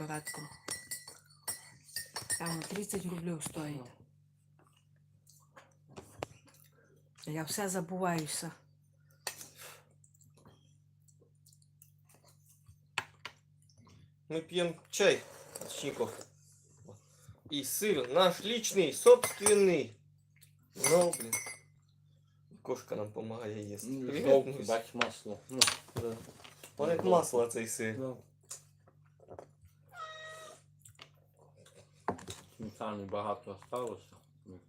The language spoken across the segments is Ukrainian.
порядком. Там 30 рублів стоїть. Я все забуваюся. Мы пьем чай с Чинков. И сыр наш личный, собственный. Ну, блин. Кошка нам помогає їсти. Ну, Привіт, Жовтий, Мусь. бач масло. Ну, Да. Он як масло цей сир. ну. Сметани багато. Ну,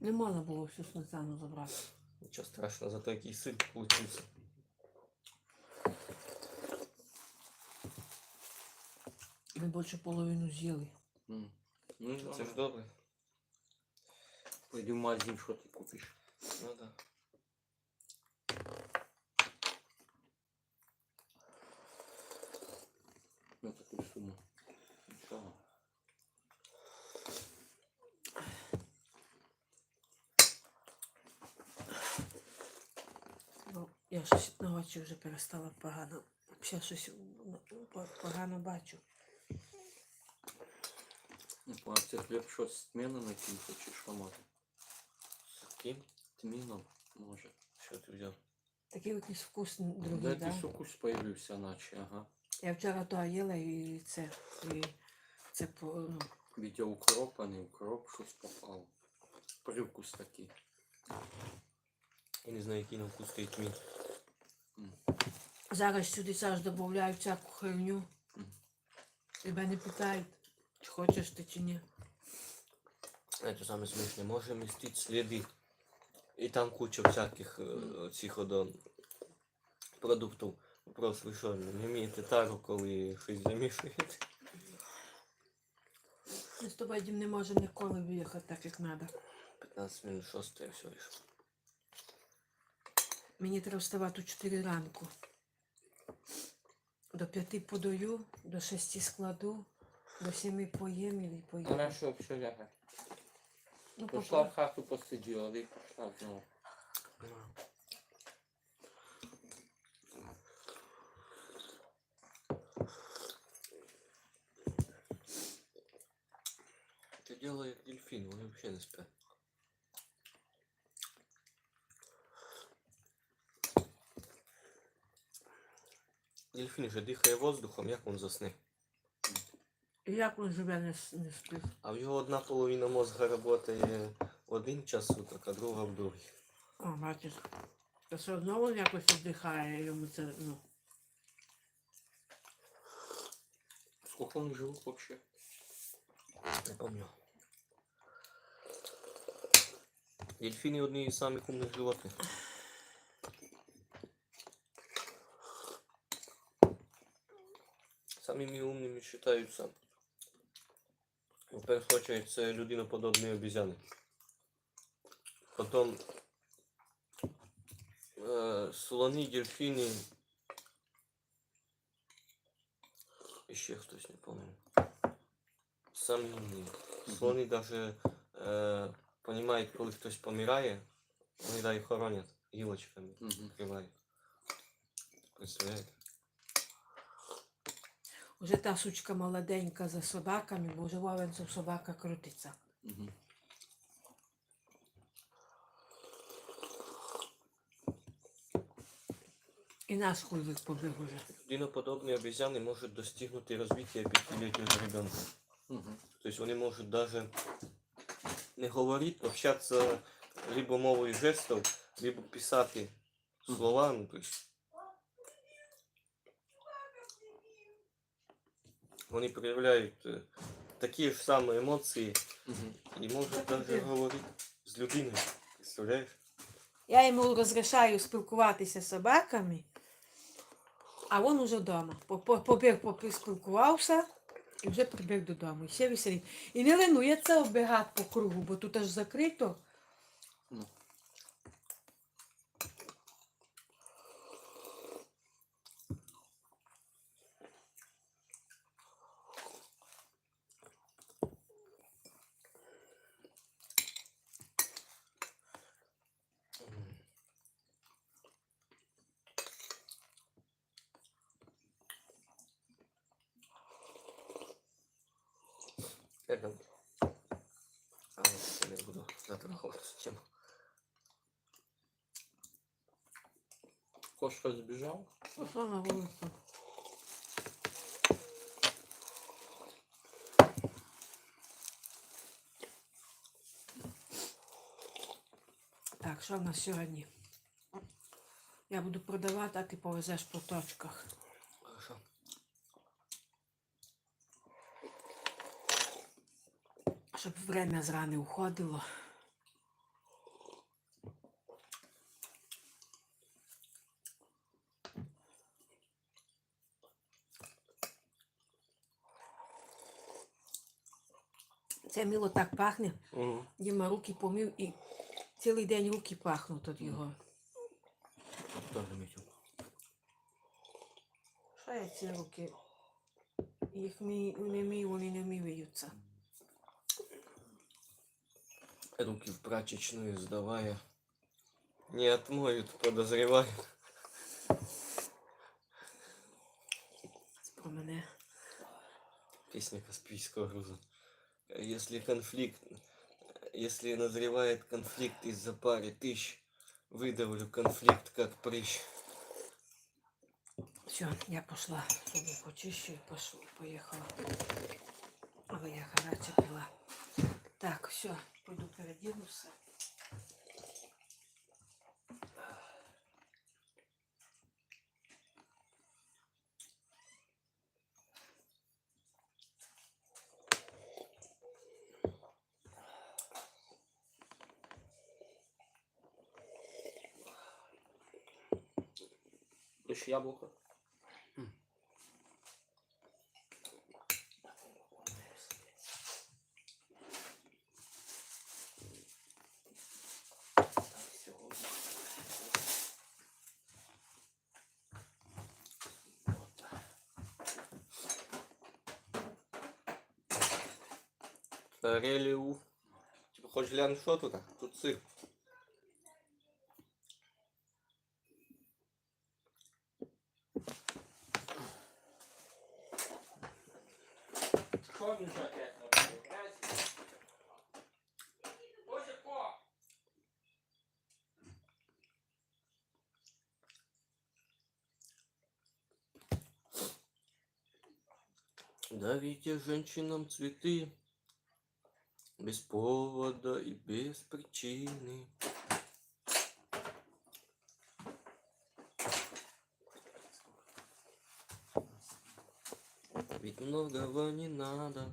Не можна було всю сметану забрати. Нічого страшного, зато який сир получився. Ми більше половину з'їли. м. Ну, Це ж добре. Пойди в магазин, що ти купиш. Ну да. На таку суму. Нічого. Ну, я щось на очі вже перестала погано. Ще щось ну, погано бачу. Не понял, це хліб що з тміном якимось чи що може? З ким? Тміном може. Що ти взяв? Такий якийсь вкус Де другий, ти да? сукусь появився, наче, ага. Я вчора то їла і це. І це по- ну, Відео укроп, а не укроп, щось попало. Привкус такий. Я не знаю, який на вкус стоїть мій. Зараз сюди зараз додають всяку херню. Тебе не питають, чи хочеш ти чи ні. Це саме смішне, може містити сліди. І там куча всяких е, цих продуктів. Вопрос, ви що, не вмієте тару, коли щось замішуєте? Ми з тобою Дім, не можемо ніколи виїхати так, як треба. 15 минут 6 все лиш. Мені треба вставати у 4 ранку. До 5 подаю, до 6 складу, до 7 поїм і поїм. Вона що все ляга. Ну, Пішла в хату посиділа, і пішла знову. Це діло як дельфін, вони взагалі не сплять. Дельфін же дихає воздухом, як він засне. І як він живе не, с- не спить? А в його одна половина мозга працює в один час суток, а друга в другий. О, бачиш. Та все одно він якось віддихає, йому це, ну. Скільки вони живуть взагалі? Не помню. Дельфины одни из самых умных животных. Самыми умными считаются, в первую очередь, це людиноподобные обезьяны. Потом э, слоны, дельфины, еще хтось не помню. Самі умні. Слони даже е, понімають, коли хтось помирає, вони да, їх хоронять гілочками, Угу. вкривають. Представляєте? Уже та сучка молоденька за собаками, бо вже вовенцем собака крутиться. Угу. І наш хуйлик побіг уже. Людиноподобні обезьяни можуть достигнути розвиття п'ятилітнього ребенка. Угу. Тобто вони можуть даже не говорити, общатися либо мовою жестів, либо писати слова. Ну, тобто, вони проявляють е, такі ж самі емоції Угу. і можуть навіть говорити з людиною. Представляєш? Я йому розрішаю спілкуватися з собаками, а він уже вдома. По- по- Побіг, попи- спілкувався і вже прибіг додому. І ще веселить. І не линується оббігати по кругу, бо тут аж закрито. Я там. А, я не буду затрагивать эту тему. Кошка сбежал. Пішла на вулицю. Так, що в нас сьогодні? Я буду продавати, а ти повезеш по точках. Щоб время з рани уходило. Це мило так пахне. Угу. Діма руки помив і цілий день руки пахнуть від його. Тоже метил. Що я ці руки? Їх мій, не мій, вони не миваються Руки в прачечную сдавая. Не отмоют, подозреваю. Це про мене. Песня Каспийского груза. Если конфликт, если назревает конфликт из-за пары тысяч, выдавлю конфликт как прыщ. Все, я пішла, собі почищу і пошла, поїхала. Але я гаряче пила. Все, пойду переоденусь. Дощ яблоко. Реліу. типа хоч глянь, що тут? Тут сир. Дарите женщинам цветы без повода и без причины. Ведь многого не надо.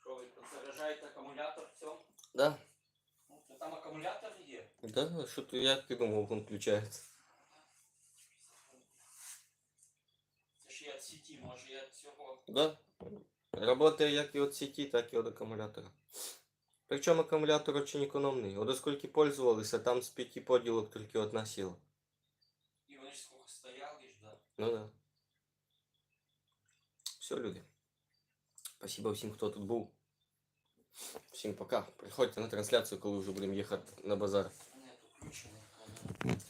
Что вы тут заряжаете аккумулятор, все? Да, Ну, там аккумулятор є. да, что-то я придумал, он включается. Це ж є від сіті, може є від цього. Да. Работає як і від сети, так і від акумулятора. Причому акумулятор очень економний. От оскільки пользувалися, там з п'яти поділок тільки одна сила. І вони ж скільки стояли ж, да. Ну да. Все, люди. Спасибо всім, хто тут був. Всім пока. Приходьте на трансляцію, коли вже будемо їхати на базар. Ні, тут включений.